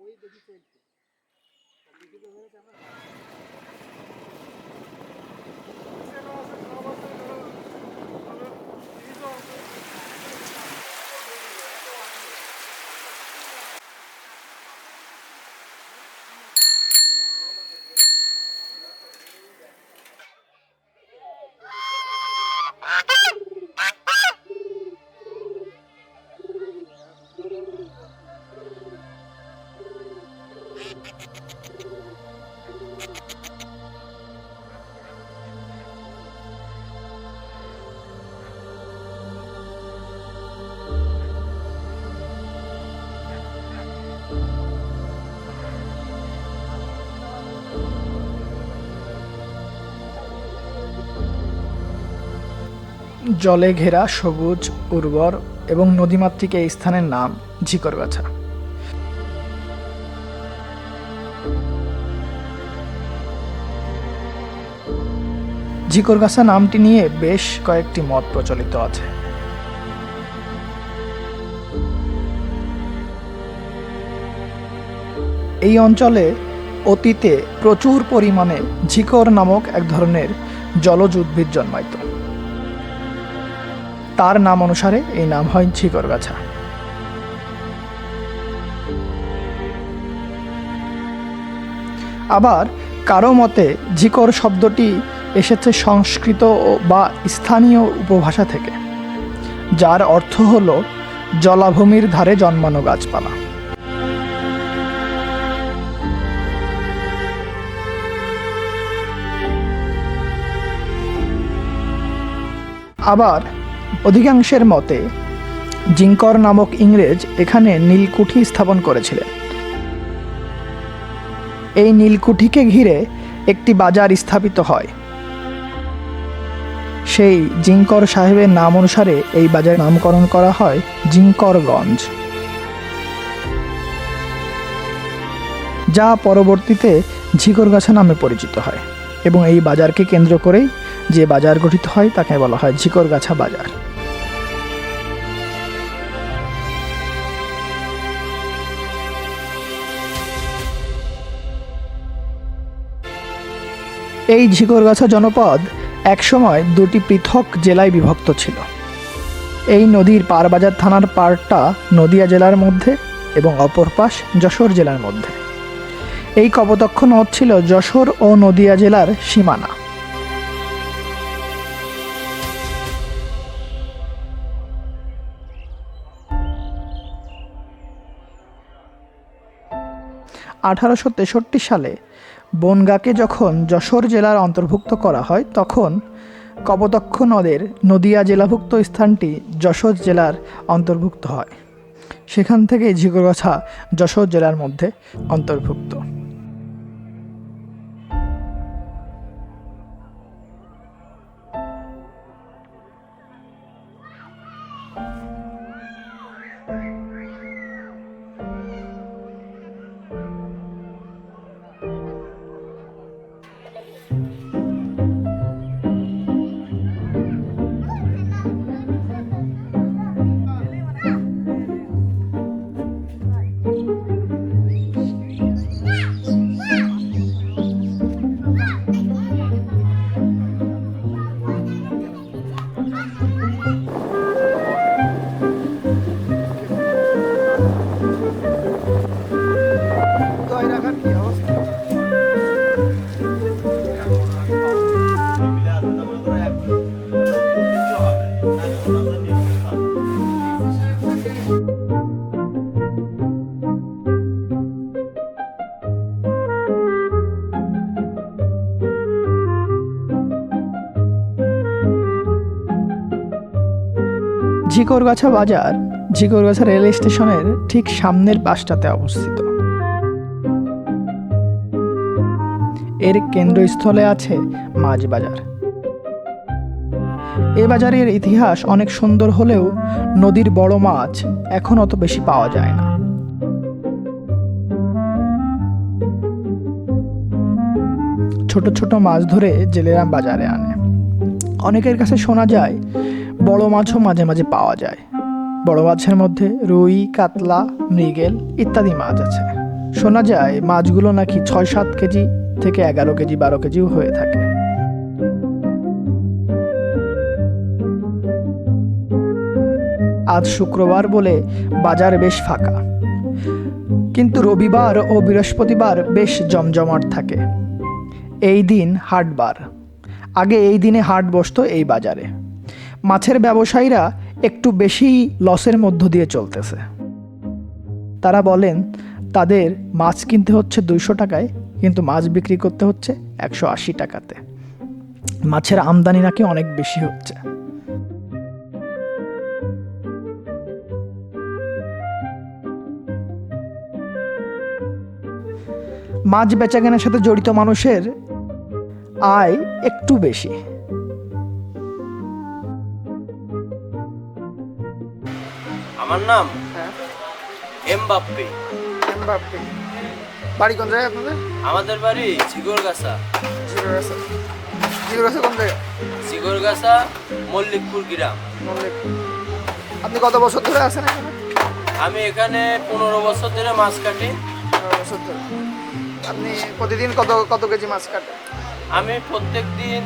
ওই দেখি চলছে জলে ঘেরা, সবুজ, উর্বর এবং নদীমাতৃক এই স্থানের নাম ঝিকরগাছা। ঝিকরগাছা নামটি নিয়ে বেশ কয়েকটি মত প্রচলিত আছে। এই অঞ্চলে অতীতে প্রচুর পরিমাণে ঝিকর নামক এক ধরনের জলজ উদ্ভিদ জন্মাইত। তার নাম অনুসারে এই নাম হয় ঝিকরগাছা আবার কারও মতে ঝিকর শব্দটি এসেছে সংস্কৃত বা স্থানীয় উপভাষা থেকে, যার অর্থ হল জলাভূমির ধারে জন্মানো গাছপালা। আবার অধিকাংশের মতে, জিঙ্কর নামক ইংরেজ এখানে নীলকুঠি স্থাপন করেছিলেন। এই নীলকুঠিকে ঘিরে একটি বাজার স্থাপিত হয়। সেই জিঙ্কর সাহেবের নাম অনুসারে এই বাজার নামকরণ করা হয় জিঙ্করগঞ্জ। যা পরবর্তীতে ঝিকরগাছা নামে পরিচিত হয় এবং এই বাজারকে কেন্দ্র করেই যে বাজার গঠিত হয় তাকে বলা হয় ঝিকরগাছা বাজার। এই ঝিকরগাছা জনপদ একসময় দুটি পৃথক জেলায় বিভক্ত ছিল। এই নদীর পারবাজার থানার পাড়টা নদিয়া জেলার মধ্যে এবং অপর পাশ যশোর জেলার মধ্যে। এই কপোতক্ষ নদ ছিল যশোর ও নদিয়া জেলার সীমানা। আঠারোশো তেষট্টি সালে বনগাকে যখন যশোর জেলার অন্তর্ভুক্ত করা হয়, তখন কপোতক্ষ নদের নদিয়া জেলাভুক্ত স্থানটি যশোর জেলার অন্তর্ভুক্ত হয়। সেখান থেকে ঝিকরগাছা যশোর জেলার মধ্যে অন্তর্ভুক্ত। ঝিকরগাছা বাজার, ঝিকরগাছা রেল স্টেশনের ঠিক সামনের পাশটাতে অবস্থিত। এর কেন্দ্রস্থলে আছে মাছ বাজার। এ বাজারের ইতিহাস অনেক সুন্দর হলেও নদীর বড় মাছ এখন অত বেশি পাওয়া যায় না। ছোট ছোট মাছ ধরে জেলেরা বাজারে আনে। অনেকের কাছে শোনা যায় বড় মাছও মাঝে মাঝে পাওয়া যায়। বড় মাছের মধ্যে রুই, কাতলা, মৃগেল ইত্যাদি মাছ আছে। শোনা যায় মাছগুলো নাকি ছয় সাত কেজি থেকে এগারো কেজি, বারো কেজিও হয়ে থাকে। আজ শুক্রবার বলে বাজার বেশ ফাঁকা। কিন্তু রবিবার ও বৃহস্পতিবার বেশ জমজমাট থাকে। এই দিন হাটবার। আগে এই দিনে হাট বসতো এই বাজারে। মাছের ব্যবসায়ীরা একটু বেশি লসের মধ্য দিয়ে চলতেছে। তারা বলেন, তাদের মাছ কিনতে হচ্ছে দুইশো টাকায়, কিন্তু মাছ বিক্রি করতে হচ্ছে একশো আশি টাকাতে। মাছের আমদানি নাকি অনেক বেশি হচ্ছে। মাছ বেচাকেনার সাথে জড়িত মানুষের আয় একটু বেশি। আমার নাম এম বাপ্পি বাড়ি কোন জায়গায় আপনাদের? আমাদের বাড়ি চিগরগাছা জিরোগাছা জিরোগাছা কোন জায়গায়? চিগরগাছা মল্লিকপুর গ্রাম। মল্লিকপুর। আপনি কত বছর ধরে আছেন এখানে? আমি এখানে পনেরো বছর ধরে মাছ কাটি। বছর ধরে। আপনি প্রতিদিন কত কত কেজি মাছ কাটেন? আমি প্রত্যেক দিন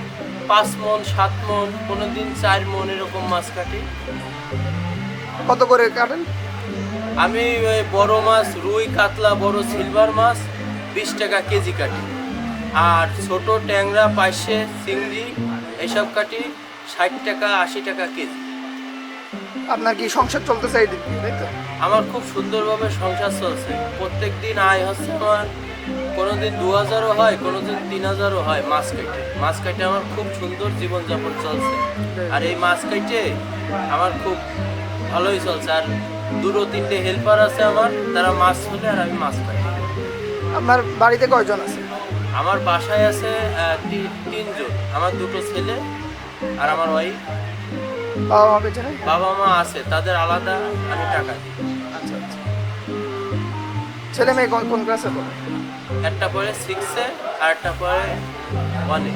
পাঁচ মন সাত মন কোনো দিন চার মন এরকম মাছ কাটি। কত করে কাটেন? আমি ওই বড় মাছ রুই কাতলা বড় সিলভার মাছ বিশ টাকা কেজি কাটি। আর ছোট ট্যাংরা পাইসে চিংড়ি এসব কাটি ষাট টাকা আশি টাকা কেজি। আপনার কি সংসার চলতেছে এই দিক তাই তো? আমার খুব সুন্দরভাবে সংসার চলছে। প্রত্যেক দিন আয় হচ্ছে আমার কোনোদিন দু হাজারও হয় কোনোদিন তিন হাজারও হয় মাছ কেটে। মাছ কেটে আমার খুব সুন্দর জীবনযাপন চলছে। আর এই মাছ কেটে আমার খুব ভালোই চলছে। আর দুটো তিনটে হেল্পার আছে আমার তারা মাছ ধরে আর আমি মাছ পাই আপনার বাড়িতে কয়জন আছে? আমার বাসায় আছে তিনজন। আমার দুটো ছেলে আর আমার ওয়াইফ বাবা মা নেই? বাবা মা আছে তাদের আলাদা আমি টাকা দিই। আচ্ছা আচ্ছা। ছেলে মেয়ে কোন কোন ক্লাসে পড়ে? একটা পরে সিক্সে আর একটা পরে ওয়ানে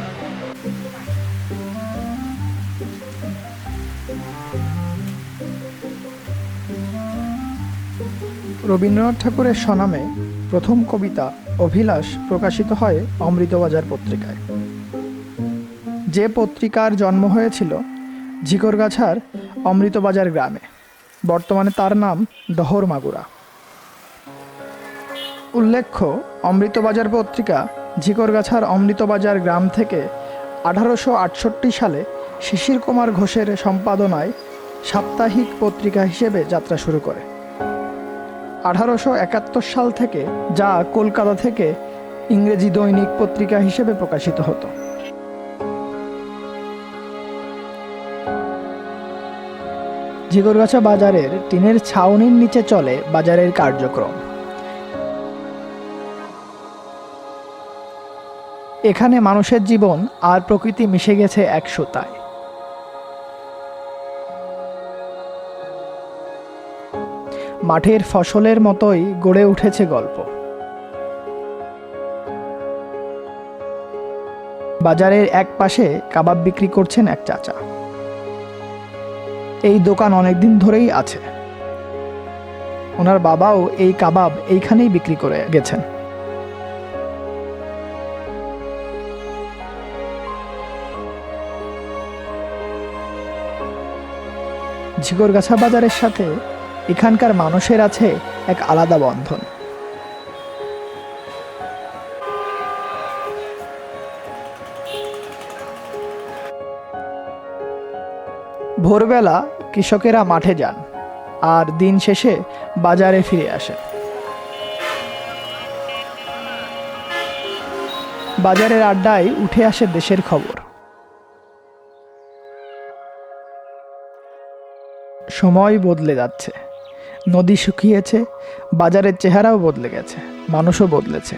রবীন্দ্রনাথ ঠাকুরের স্বনামে প্রথম কবিতা অভিলাষ প্রকাশিত হয় অমৃতবাজার পত্রিকায়। যে পত্রিকার জন্ম হয়েছিল ঝিকরগাছার অমৃতবাজার গ্রামে। বর্তমানে তার নাম ডহর মাগুরা। উল্লেখ্য, অমৃতবাজার পত্রিকা ঝিকরগাছার অমৃতবাজার গ্রাম থেকে আঠারোশো আটষট্টি সালে শিশির কুমার ঘোষের সম্পাদনায় সাপ্তাহিক পত্রিকা হিসেবে যাত্রা শুরু করে। আঠারোশো একাত্তর সাল থেকে যা কলকাতা থেকে ইংরেজি দৈনিক পত্রিকা হিসেবে প্রকাশিত হতো। ঝিগরগাছা বাজারের টিনের ছাউনির নিচে চলে বাজারের কার্যক্রম। এখানে মানুষের জীবন আর প্রকৃতি মিশে গেছে এক সুতায়। মাঠের ফসলের মতোই গড়ে উঠেছে গল্প। বাজারের এক পাশে কাবাব বিক্রি করছেন এক চাচা। এই দোকান অনেকদিন ধরেই আছে। ওনার বাবাও এই কাবাব এইখানেই বিক্রি করে গেছেন। ঝিগরগাছা বাজারের সাথে এখানকার মানুষের আছে এক আলাদা বন্ধন। ভোরবেলা কৃষকেরা মাঠে যান আর দিন শেষে বাজারে ফিরে আসেন। বাজারের আড্ডায় উঠে আসে দেশের খবর। সময় বদলে যাচ্ছে। নদী শুকিয়েছে, বাজারের চেহারাও বদলে গেছে, মানুষও বদলেছে।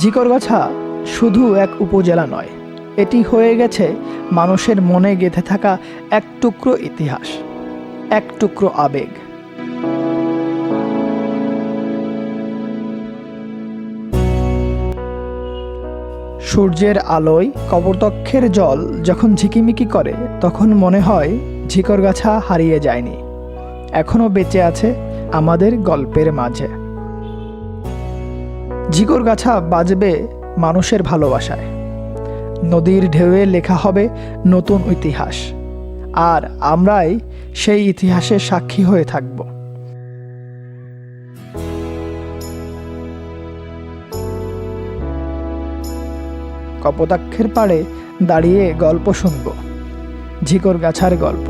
জিকরগাছা শুধু এক উপজেলা নয়, এটি হয়ে গেছে মানুষের মনে গেঁথে থাকা এক টুকরো ইতিহাস, এক টুকরো আবেগ। সূর্যের আলোয় কবরতক্ষের জল যখন ঝিকিমিকি করে, তখন মনে হয় ঝিকরগাছা হারিয়ে যায়নি। এখনও বেঁচে আছে আমাদের গল্পের মাঝে। ঝিকরগাছা বাজবে মানুষের ভালোবাসায়। নদীর ঢেউয়ে লেখা হবে নতুন ইতিহাস। আর আমরাই সেই ইতিহাসের সাক্ষী হয়ে থাকব। কপোতাক্ষের পাড়ে দাঁড়িয়ে গল্প শুনব। ঝিকর গাছার গল্প।